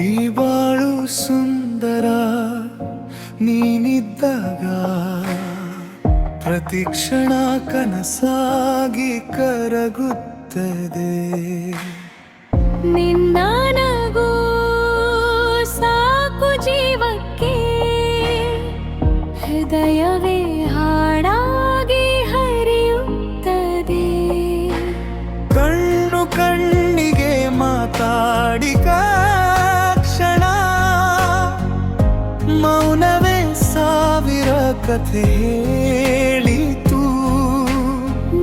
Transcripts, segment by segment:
ಈ ಬಾಳು ಸುಂದರ ನೀನಿದ್ದಾಗ ಪ್ರತಿಕ್ಷಣ ಕನಸಾಗಿ ಕರಗುತ್ತದೆ. ನಿನ್ನ ಮೌನವೇ ಸಾವಿರ ಕಥೆ ಹೇಳಿತು.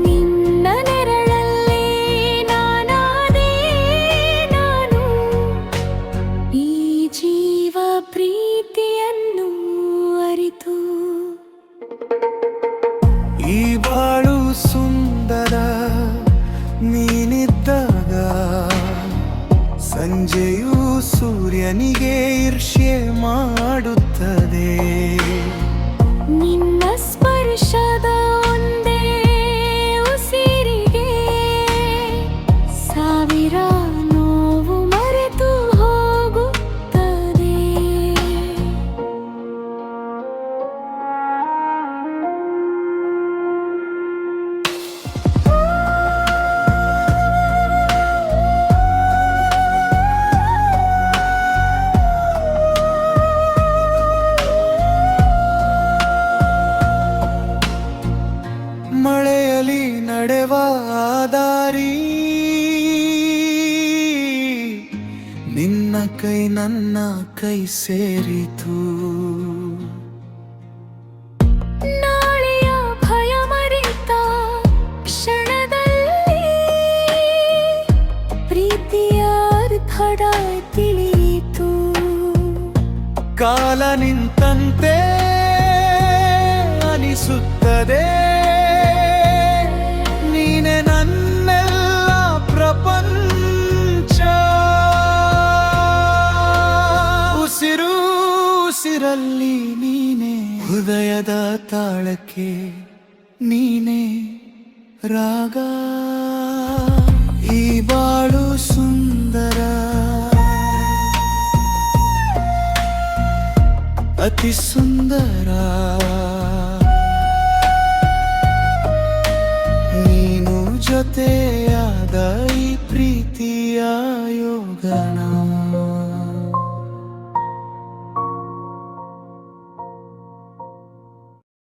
ನಿನ್ನ ನೆರಳಲ್ಲಿ ನಾನಾದೆ ನಾನು. ಈ ಜೀವ ಪ್ರೀತಿಯನ್ನು ಅರಿತು. ಈ ಬಾಳು ಸುಂದರ ನೀನಿದ್ದಾಗ ಸಂಜೆಯು ಸೂರ್ಯನಿಗೆ ಈರ್ಷ್ಯೆ ನಿನ್ನ ಕೈ ನನ್ನ ಕೈ ಸೇರಿತು. ನಾಳೆಯ ಭಯ ಮರೆತ ಕ್ಷಣದಲ್ಲಿ ಪ್ರೀತಿಯ ಅರ್ಥಡ ತಿಳಿಯಿತು. ಕಾಲ ನಿಂತಂತೆ ಅನಿಸುತ್ತದೆ ಉಸಿರಲ್ಲಿ ನೀನೆ. ಹೃದಯದ ತಾಳಕ್ಕೆ ನೀನೆ ರಾಗ. ಈ ಬಾಳು ಸುಂದರ. ಅತಿ ಸುಂದರ. ನೀನು ಜೊತೆಯಾದ ಈ ಪ್ರೀತಿಯ ಯೋಗನ.